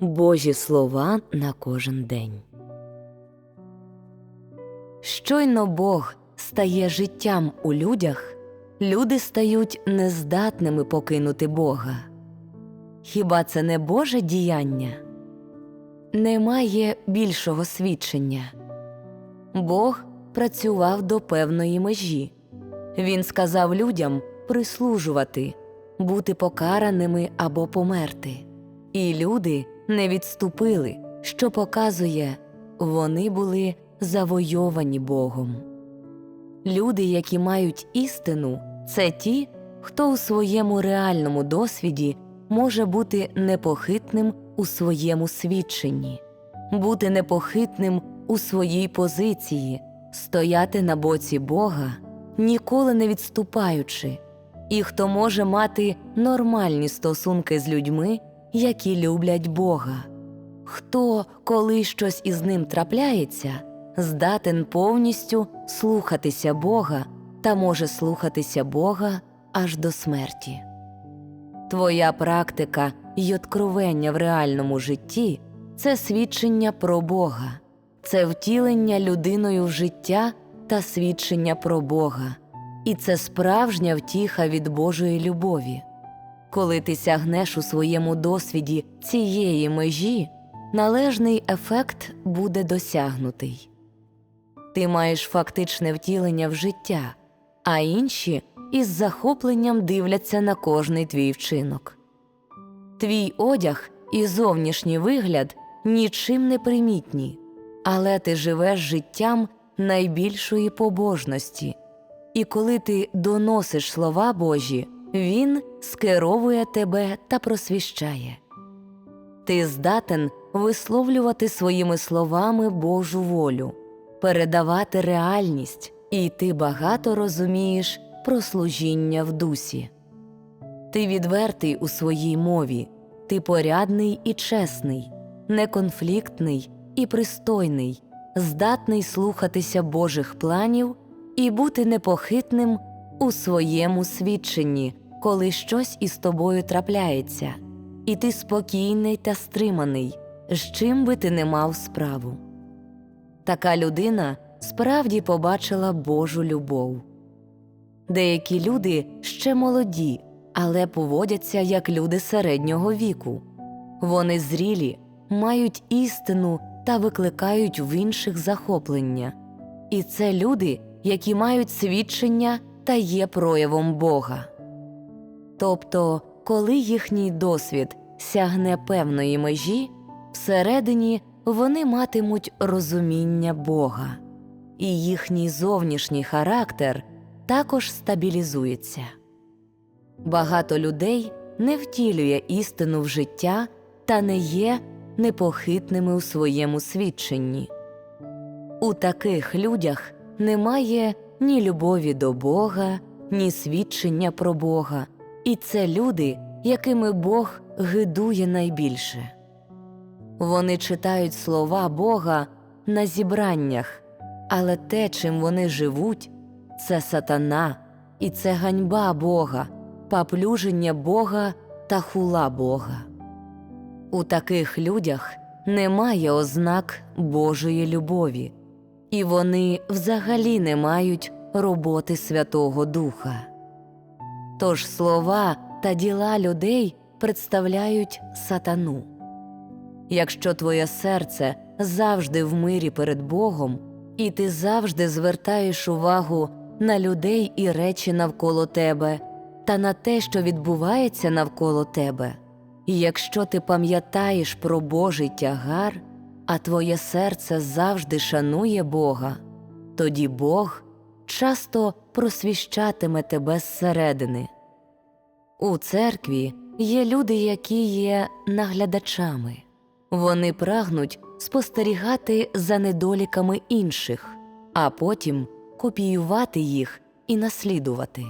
Божі слова на кожен день. Щойно Бог стає життям у людях, люди стають нездатними покинути Бога. Хіба це не Боже діяння? Немає більшого свідчення. Бог працював до певної межі. Він сказав людям прислужувати, бути покараними або померти. І люди не відступили, що показує, вони були завойовані Богом. Люди, які мають істину, це ті, хто у своєму реальному досвіді може бути непохитним у своєму свідченні, бути непохитним у своїй позиції, стояти на боці Бога, ніколи не відступаючи, і хто може мати нормальні стосунки з людьми, які люблять Бога. Хто, коли щось із ним трапляється, здатен повністю слухатися Бога та може слухатися Бога аж до смерті. Твоя практика й откровення в реальному житті це свідчення про Бога, це втілення людиною в життя та свідчення про Бога, і це справжня втіха від Божої любові. Коли ти сягнеш у своєму досвіді цієї межі, належний ефект буде досягнутий. Ти маєш фактичне втілення в життя, а інші із захопленням дивляться на кожний твій вчинок. Твій одяг і зовнішній вигляд нічим не примітні, але ти живеш життям найбільшої побожності, і коли ти доносиш слова Божі, Він скеровує тебе та просвіщає. Ти здатен висловлювати своїми словами Божу волю, передавати реальність, і ти багато розумієш про служіння в дусі. Ти відвертий у своїй мові, ти порядний і чесний, неконфліктний і пристойний, здатний слухатися Божих планів і бути непохитним у своєму свідченні, коли щось із тобою трапляється, і ти спокійний та стриманий, з чим би ти не мав справу. Така людина справді побачила Божу любов. Деякі люди ще молоді, але поводяться як люди середнього віку. Вони зрілі, мають істину та викликають в інших захоплення. І це люди, які мають свідчення та є проявом Бога. Тобто, коли їхній досвід сягне певної межі, всередині вони матимуть розуміння Бога, і їхній зовнішній характер також стабілізується. Багато людей не втілює істину в життя та не є непохитними у своєму свідченні. У таких людях немає ні любові до Бога, ні свідчення про Бога, і це люди, якими Бог гидує найбільше. Вони читають слова Бога на зібраннях, але те, чим вони живуть, це сатана, і це ганьба Бога, поплюження Бога та хула Бога. У таких людях немає ознак Божої любові, і вони взагалі не мають роботи Святого Духа. Тож слова та діла людей представляють сатану. Якщо твоє серце завжди в мирі перед Богом, і ти завжди звертаєш увагу на людей і речі навколо тебе та на те, що відбувається навколо тебе, і якщо ти пам'ятаєш про Божий тягар, а твоє серце завжди шанує Бога, тоді Бог часто просвіщатиме тебе зсередини. У церкві є люди, які є наглядачами. Вони прагнуть спостерігати за недоліками інших, а потім копіювати їх і наслідувати.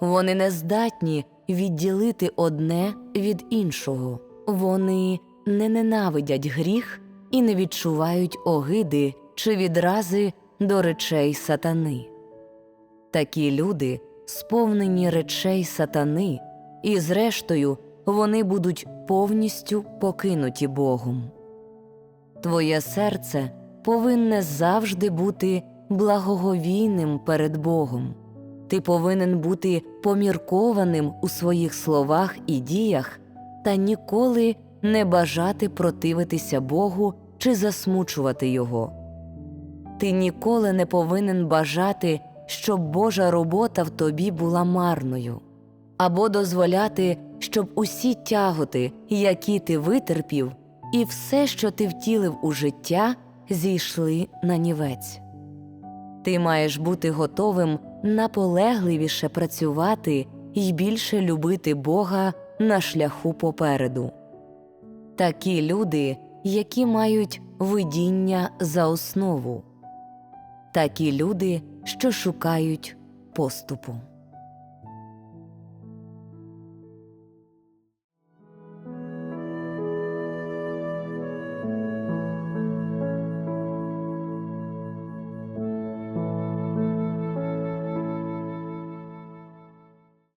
Вони не здатні відділити одне від іншого, вони не ненавидять гріх і не відчувають огиди чи відрази до речей сатани. Такі люди сповнені речей сатани, і, зрештою, вони будуть повністю покинуті Богом. Твоє серце повинне завжди бути благоговійним перед Богом. Ти повинен бути поміркованим у своїх словах і діях та ніколи не бажати противитися Богу чи засмучувати Його. Ти ніколи не повинен бажати, щоб Божа робота в тобі була марною, або дозволяти, щоб усі тяготи, які ти витерпів, і все, що ти втілив у життя, зійшли на нівець. Ти маєш бути готовим наполегливіше працювати і більше любити Бога на шляху попереду. Такі люди, які мають видіння за основу, такі люди, що шукають поступу.